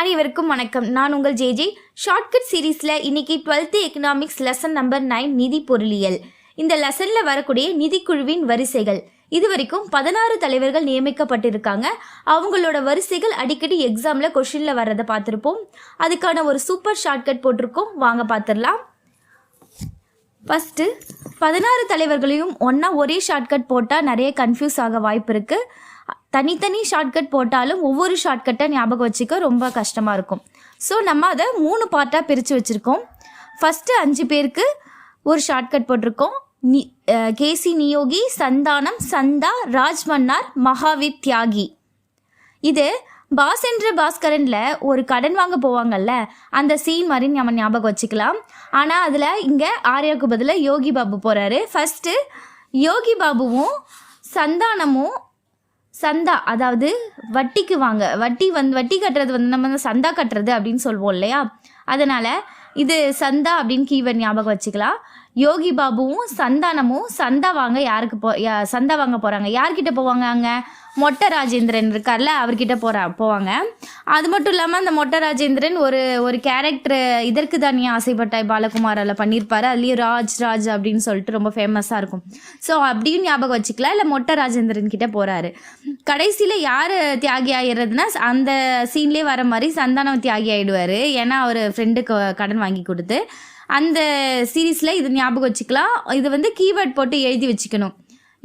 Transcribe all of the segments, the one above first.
அனைவருக்கும் வணக்கம். நான் உங்கள் ஜேஜே ஷார்ட்கட் சீரீஸில் இன்னைக்கு twelfth economics lesson number nine நிதி பொருளியல். இந்த லெசனில் வரக்கூடிய நிதிக்குழுவின் வரிசைகள். இது வரைக்கும் பதினாறு தலைவர்கள் நியமிக்கப்பட்டிருக்காங்க. அவங்களோட வரிசைகள் அடிக்கடி எக்ஸாமில் கொஷினில் வர்றதை பார்த்துருப்போம். அதுக்கான ஒரு சூப்பர் ஷார்ட்கட் போட்டிருக்கோம். வாங்க பார்த்துடலாம். ஃபஸ்ட்டு பதினாறு தலைவர்களையும் ஒன்றா ஒரே ஷார்ட்கட் போட்டால் நிறைய கன்ஃபியூஸ் ஆக வாய்ப்பு இருக்குது தனித்தனி ஷார்ட்கட் போட்டாலும் ஒவ்வொரு ஷார்ட்கட்டை ஞாபகம் வச்சுக்க ரொம்ப கஷ்டமாக இருக்கும். ஸோ நம்ம அதை மூணு பார்ட்டாக பிரித்து வச்சுருக்கோம். ஃபஸ்ட்டு அஞ்சு பேருக்கு ஒரு ஷார்ட்கட் போட்டிருக்கோம். நி கேசி நியோகி சந்தானம் சந்தா ராஜ்மன்னார் மகாவீர் தியாகி. இது பாசென்றர் பாஸ்கரனில் ஒரு கடன் வாங்க போவாங்கல்ல அந்த சீன் மாதிரி நம்ம ஞாபகம் வச்சுக்கலாம். ஆனால் அதில் இங்கே ஆர்யாவுக்கு பதிலாக யோகி பாபு போகிறாரு ஃபஸ்ட்டு யோகி பாபுவும் சந்தானமும் சந்தா அதாவது வட்டிக்கு வாங்க. வட்டி வந்து வட்டி கட்டுறது வந்து நம்ம வந்து சந்தா கட்டுறது அப்படின்னு சொல்லுவோம் இல்லையா? அதனால் இது சந்தா அப்படின்னு கீவேர்ட் ஞாபகம் வச்சுக்கலாம். யோகி பாபுவும் சந்தானமும் சந்தா வாங்க யாருக்கு போ சந்தா வாங்க போகிறாங்க யார்கிட்ட போவாங்க அங்கே? மொட்டை ராஜேந்திரன் இருக்கார்ல அவர்கிட்ட போகிறா போவாங்க. அது மட்டும் இல்லாமல் அந்த மொட்டை ராஜேந்திரன் ஒரு ஒரு கேரக்டர் இதற்கு தானே ஆசைப்பட்டாய் ஆசைப்பட்டாய் பாலகுமாரில் பண்ணியிருப்பார் அதுலேயும் ராஜ் ராஜ் அப்படின்னு சொல்லிட்டு ரொம்ப ஃபேமஸாக இருக்கும். ஸோ அப்படின்னு ஞாபகம் வச்சுக்கலாம். இல்லை மொட்டை ராஜேந்திரன் கிட்ட போகிறாரு கடைசியில் யார் தியாகி ஆகிடுறதுன்னா அந்த சீன்லேயே வர மாதிரி சந்தானம் தியாகி ஆயிடுவார். ஏன்னா அவர் ஃப்ரெண்டுக்கு கடன் வாங்கி கொடுத்து. அந்த சீரீஸில் இது ஞாபகம் வச்சுக்கலாம். இது வந்து கீவேர்ட் போட்டு எழுதி வச்சுக்கணும்.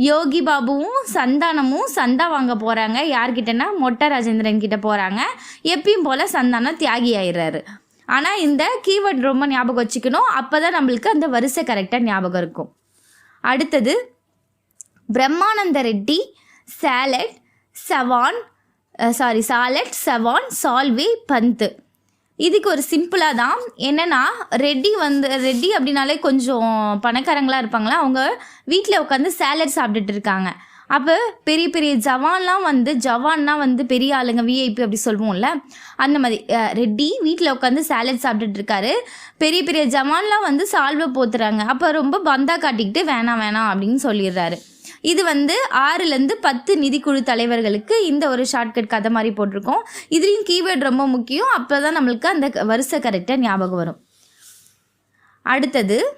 யோகி பாபுவும் சந்தானமும் சந்தா வாங்க போகிறாங்க யார்கிட்டனா மொட்டை ராஜேந்திரன் கிட்ட போகிறாங்க எப்பயும் போல் சந்தானம் தியாகி ஆயிடுறாரு ஆனால் இந்த கீவேர்ட் ரொம்ப ஞாபகம் வச்சுக்கணும். அப்போ தான் நம்மளுக்கு அந்த வரிசை கரெக்டாக ஞாபகம் இருக்கும். அடுத்தது பிரம்மானந்த ரெட்டி சாலட் சவான் சாரி சாலட் சவான் சால்வே பந்து. இதுக்கு ஒரு சிம்பிளாக தான். என்னென்னா ரெட்டி வந்து ரெட்டி அப்படின்னாலே கொஞ்சம் பணக்காரங்களாக இருப்பாங்களா? அவங்க வீட்டில் உட்காந்து சேலரி சாப்பிட்டுட்டு இருக்காங்க. அப்போ பெரிய பெரிய ஜவான்லாம் வந்து ஜவான்னா வந்து பெரிய ஆளுங்க விஐபி அப்படி சொல்லுவோம்ல அந்த மாதிரி ரெட்டி வீட்டில் உட்காந்து சேலட் சாப்பிட்டுட்டு இருக்காரு. பெரிய பெரிய ஜவான்லாம் வந்து சால்வை போத்துறாங்க. அப்போ ரொம்ப பந்தா காட்டிக்கிட்டு வேணாம் வேணாம் அப்படின்னு சொல்லிடுறாரு. இது வந்து ஆறுலேருந்து பத்து நிதிக்குழு தலைவர்களுக்கு இந்த ஒரு ஷார்ட்கட் கதை மாதிரி போட்டிருக்கோம். இதுலேயும் கீவேர்டு ரொம்ப முக்கியம். அப்போ தான் நம்மளுக்கு அந்த க- வரிசை கரெக்டாக ஞாபகம் வரும். அடுத்தது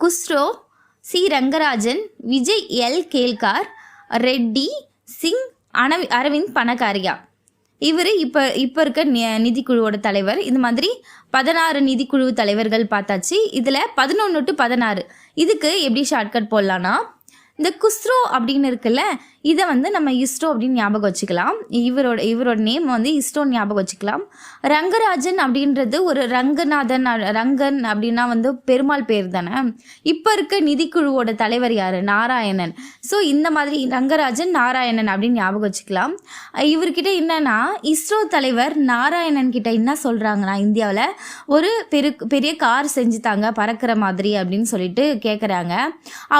குஸ்ரோ சி. ரங்கராஜன் விஜய் எல். கேல்கார் ரெட்டி சிங் அனவி அரவிந்த் பணக்காரியா. இவர் இப்போ இப்போ இருக்க நிதிக்குழுவோட தலைவர். இது மாதிரி பதினாறு நிதிக்குழு தலைவர்கள் பார்த்தாச்சு. இதில் பதினொன்று டு பதினாறு. இதுக்கு எப்படி ஷார்ட்கட் போடலான்னா இந்த குஸ்ரோ அப்படின்னு இருக்குல்ல இதை வந்து நம்ம இஸ்ரோ அப்படின்னு ஞாபகம் வச்சுக்கலாம். இவரோட இவரோட நேம் வந்து இஸ்ரோன்னு ஞாபகம் வச்சுக்கலாம். ரங்கராஜன் அப்படின்றது ஒரு ரங்கநாதன் ரங்கன் அப்படின்னா வந்து பெருமாள் பேர் தானே. இப்போ இருக்க நிதிக்குழுவோட தலைவர் யார்? நாராயணன். ஸோ இந்த மாதிரி ரங்கராஜன் நாராயணன் அப்படின்னு ஞாபகம் வச்சுக்கலாம். இவர்கிட்ட என்னன்னா இஸ்ரோ தலைவர் நாராயணன் கிட்ட என்ன சொல்கிறாங்கன்னா இந்தியாவில் ஒரு பெரு பெரிய கார் செஞ்சுத்தாங்க பறக்கிற மாதிரி அப்படின்னு சொல்லிட்டு கேட்குறாங்க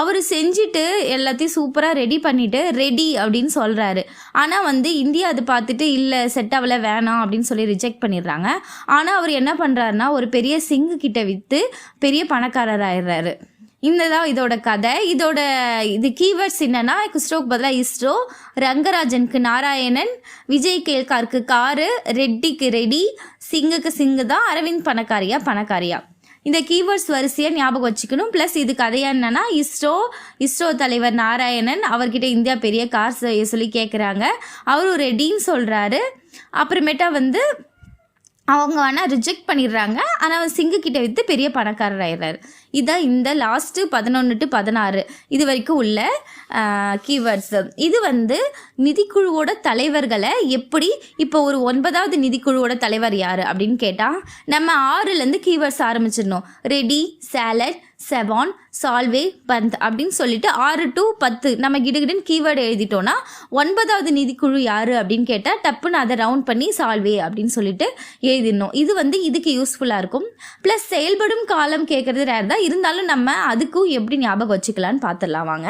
அவர் செஞ்சுட்டு எல்லாத்தையும் சூப்பராக ரெடி பண்ணிவிட்டு ரெடி அப்படின்னு சொல்கிறாரு ஆனால் வந்து இந்தியா அது பார்த்துட்டு இல்லை செட் ஆகல வேணாம் அப்படின்னு சொல்லி ரிஜெக்ட் பண்ணிடுறாங்க. ஆனால் அவர் என்ன பண்ணுறாருன்னா ஒரு பெரிய சிங்கு கிட்ட விற்று பெரிய பணக்காரர் ஆயிடுறாரு. இந்த தான் இதோட கதை. இதோட இது கீவேர்ட்ஸ் என்னன்னா குஸ்ரோக்கு பதிலாக இஸ்ரோ ரங்கராஜனுக்கு நாராயணன் விஜய் கேல்காருக்கு காரு ரெட்டிக்கு ரெடி சிங்குக்கு சிங்கு தான் அரவிந்த் பணக்காரியா பணக்காரியா. இந்த கீவேர்ட்ஸ் வரிசையை ஞாபகம் வச்சுக்கணும். ப்ளஸ் இது கதையா என்னன்னா இஸ்ரோ இஸ்ரோ தலைவர் நாராயணன் அவர்கிட்ட இந்தியா பெரிய கார் சொல்லி கேட்குறாங்க அவரும் ரெடின்னு சொல்கிறாரு அப்புறமேட்டா வந்து அவங்க ஆனால் ரிஜெக்ட் பண்ணிடுறாங்க. ஆனால் அவர் சிங்குகிட்டே விற்று பெரிய பணக்காரர் ஆயிடுறாரு இதான் இந்த லாஸ்ட்டு பதினொன்று டு பதினாறு. இது வரைக்கும் உள்ள கீவேர்ட்ஸ் இது வந்து நிதிக்குழுவோட தலைவர்களை எப்படி இப்போ ஒரு ஒன்பதாவது நிதிக்குழுவோட தலைவர் யார் அப்படின்னு கேட்டால் நம்ம ஆறுலேருந்து கீவேர்ட்ஸ் ஆரம்பிச்சிடணும். ரெடி சேலட் செவான் சால்வே பந்த் அப்படின்னு சொல்லிட்டு ஆறு டு பத்து நம்ம கிடுகிடுன்னு கீவேர்டு எழுதிட்டோன்னா ஒன்பதாவது நிதிக்குழு யாரு அப்படின்னு கேட்டால் டப்புன்னு அதை ரவுண்ட் பண்ணி சால்வே அப்படின்னு சொல்லிட்டு எழுதிடணும். இது வந்து இதுக்கு யூஸ்ஃபுல்லாக இருக்கும். ப்ளஸ் செயல்படும் காலம் கேட்குறது ரேர் தான். இருந்தாலும் நம்ம அதுக்கும் எப்படி ஞாபகம் வச்சுக்கலான்னு பார்த்துடலாம் வாங்க.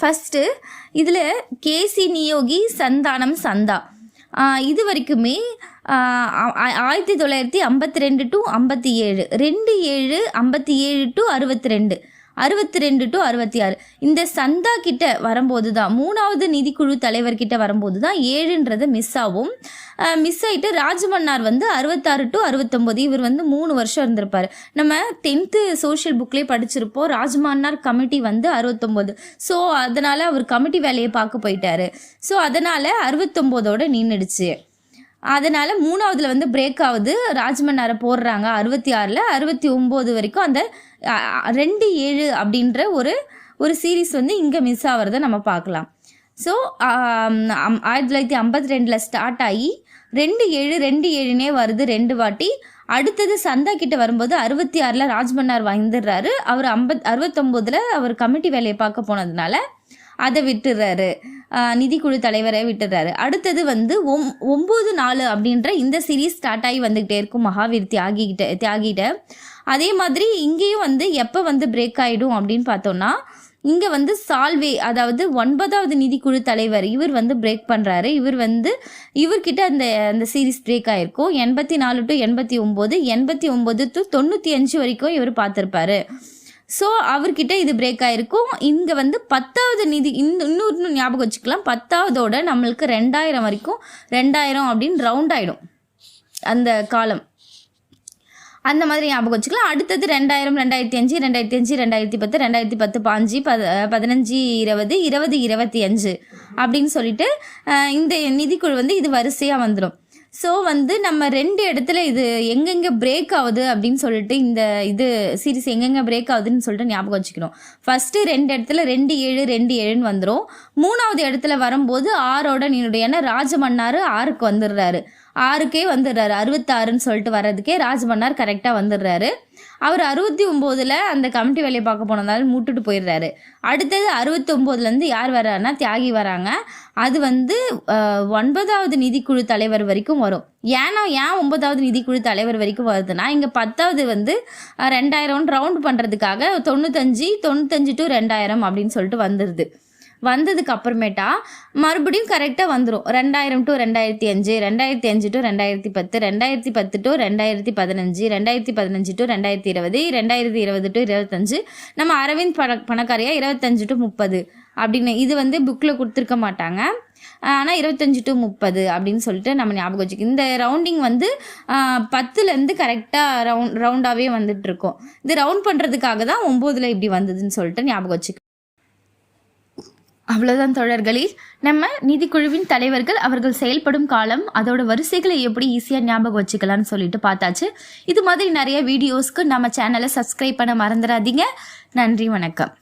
ஃபஸ்ட்டு இதில் கேசி நியோகி சந்தானம் சந்தா. இது வரைக்குமே ஆயிரத்தி தொள்ளாயிரத்தி ஐம்பத்தி ரெண்டு டு ஐம்பத்தி ஏழு ரெண்டு ஏழு ஐம்பத்தி ஏழு டு அறுபத்தி ரெண்டு அறுபத்தி ரெண்டு டு அறுபத்தி ஆறு இந்த சந்தா கிட்ட வரும்போது தான் மூணாவது நிதிக்குழு தலைவர்கிட்ட வரும்போது தான் ஏழுன்றது மிஸ் ஆகும் மிஸ் ஆகிட்டு ராஜமன்னார் வந்து அறுபத்தாறு டு அறுபத்தொம்போது. இவர் வந்து மூணு வருஷம் இருந்திருப்பார். நம்ம டென்த்து சோஷியல் புக்லேயே படிச்சிருப்போம். ராஜமன்னார் கமிட்டி வந்து அறுபத்தொம்போது. ஸோ அதனால் அவர் கமிட்டி வேலையை பார்க்க போயிட்டாரு. ஸோ அதனால் அறுபத்தொம்போதோட நின்றுடுச்சு அதனால் மூணாவதில் வந்து பிரேக் ஆகுது. ராஜமன்னாரை போடுறாங்க அறுபத்தி ஆறில் அறுபத்தி ஒம்பது வரைக்கும் அந்த ரெண்டு ஏழு அப்படின்ற ஒரு ஒரு சீரீஸ் வந்து இங்கே மிஸ் ஆகிறத நம்ம பார்க்கலாம். ஸோ ஆயிரத்தி தொள்ளாயிரத்தி ஐம்பத்தி ரெண்டில் ஸ்டார்ட் ஆகி ரெண்டு ஏழு ரெண்டு ஏழுனே வருது ரெண்டு வாட்டி. அடுத்தது சந்தா கிட்ட வரும்போது அறுபத்தி ஆறில் ராஜ்மன்னார் வந்துடுறாரு அவர் ஐம்பத் அறுபத்தொம்போதில் அவர் கமிட்டி வேலையை பார்க்க போனதுனால அதை விட்டுடுறாரு நிதிக்குழு தலைவரை விட்டுறாரு. அடுத்தது வந்து ஒம் ஒம்பது நாலு அப்படின்ற இந்த சீரீஸ் ஸ்டார்ட் ஆகி வந்துக்கிட்டே இருக்கும். மகாவீர் தியாகிகிட்ட தியாகிட்ட அதே மாதிரி இங்கேயும் வந்து எப்போ வந்து பிரேக் ஆகிடும் அப்படின்னு பார்த்தோம்னா இங்கே வந்து சால்வே அதாவது ஒன்பதாவது நிதிக்குழு தலைவர் இவர் வந்து பிரேக் பண்ணுறாரு இவர் வந்து இவர்கிட்ட அந்த அந்த சீரீஸ் பிரேக் ஆகிருக்கும் எண்பத்தி நாலு டு எண்பத்தி ஒம்பது எண்பத்தி ஒம்பது டு தொண்ணூற்றி அஞ்சு வரைக்கும் இவர் பார்த்துருப்பாரு. ஸோ அவர்கிட்ட இது பிரேக் ஆகிருக்கும் இங்கே வந்து பத்தாவது நிதி இந்த இன்னொரு ஞாபகம் வச்சுக்கலாம். பத்தாவதோட நம்மளுக்கு ரெண்டாயிரம் வரைக்கும் ரெண்டாயிரம் அப்படின்னு ரவுண்ட் ஆகிடும் அந்த காலம். அந்த மாதிரி ஞாபகம் வச்சுக்கலாம். அடுத்தது ரெண்டாயிரம் ரெண்டாயிரத்தி அஞ்சு ரெண்டாயிரத்தி அஞ்சு ரெண்டாயிரத்தி பத்து ரெண்டாயிரத்தி பத்து பாஞ்சு பத பதினஞ்சு இருபது இருபது இருபத்தி அஞ்சு அப்படின்னு சொல்லிட்டு இந்த நிதிக்குழு வந்து இது வரிசையாக வந்துடும் ஸோ வந்து நம்ம ரெண்டு இடத்துல இது எங்கெங்கே பிரேக் ஆகுது அப்படின்னு சொல்லிட்டு இந்த இது சீரிஸ் எங்கெங்கே பிரேக் ஆகுதுன்னு சொல்லிட்டு ஞாபகம் வச்சுக்கணும். ஃபஸ்ட்டு ரெண்டு இடத்துல ரெண்டு ஏழு ரெண்டு ஏழுன்னு வந்துடும் மூணாவது இடத்துல வரும்போது ஆறோட நீனுடைய ராஜமன்னாரு ராஜமன்னார் ஆறுக்கு வந்துடுறாரு. ஆறுக்கே வந்துடுறாரு. அறுபத்தாறுன்னு சொல்லிட்டு வர்றதுக்கே ராஜமன்னார் கரெக்டாக வந்துடுறாரு. அவர் அறுபத்தி ஒம்போதில் அந்த கமிட்டி வேலையை பார்க்க போனதால மூட்டுட்டு போயிடுறாரு. அடுத்தது அறுபத்தி ஒம்போதுலேருந்து யார் வர்றாருன்னா தியாகி வராங்க. அது வந்து ஒன்பதாவது நிதிக்குழு தலைவர் வரைக்கும் வரும். ஏன்னா ஏன் ஒன்பதாவது நிதிக்குழு தலைவர் வரைக்கும் வருதுன்னா இங்கே பத்தாவது வந்து ரெண்டாயிரம் ரவுண்ட் பண்ணுறதுக்காக தொண்ணூத்தஞ்சு தொண்ணூத்தஞ்சு டு ரெண்டாயிரம் அப்படின்னு சொல்லிட்டு வந்துடுது வந்ததுக்கு அப்புறமேட்டா மறுபடியும் கரெக்டாக வந்துடும் ரெண்டாயிரம் டு ரெண்டாயிரத்தி அஞ்சு ரெண்டாயிரத்தி அஞ்சு டு ரெண்டாயிரத்தி பத்து ரெண்டாயிரத்தி பத்து டு ரெண்டாயிரத்தி பதினஞ்சு ரெண்டாயிரத்தி பதினஞ்சு டு ரெண்டாயிரத்தி இருபது ரெண்டாயிரத்தி இருபது டு இருபத்தஞ்சு. நம்ம அரவிந்த் பண பணக்காரியாக இருபத்தஞ்சு டு முப்பது அப்படின்னு இது வந்து புக்கில் கொடுத்துருக்க மாட்டாங்க. ஆனால் இருபத்தஞ்சு டு முப்பது அப்படின்னு சொல்லிட்டு நம்ம ஞாபகம் வச்சுக்கோ. இந்த ரவுண்டிங் வந்து பத்துலேருந்து கரெக்டாக ரவுண்ட் ரவுண்டாகவே வந்துட்டு இருக்கோம். இது ரவுண்ட் பண்ணுறதுக்காக தான் ஒம்போதில் இப்படி வந்ததுன்னு சொல்லிட்டு ஞாபகம் வச்சுக்கோ. அவ்வளோதான் தோழர்களே. நம்ம நிதிக்குழுவின் தலைவர்கள் அவர்கள் செயல்படும் காலம் அதோட வரிசைகளை எப்படி ஈஸியாக ஞாபகம் வச்சுக்கலாம்னு சொல்லிட்டு பார்த்தாச்சு. இது மாதிரி நிறைய வீடியோஸ்க்கு நம்ம சேனலை சப்ஸ்கிரைப் பண்ண மறந்துடாதீங்க. நன்றி வணக்கம்.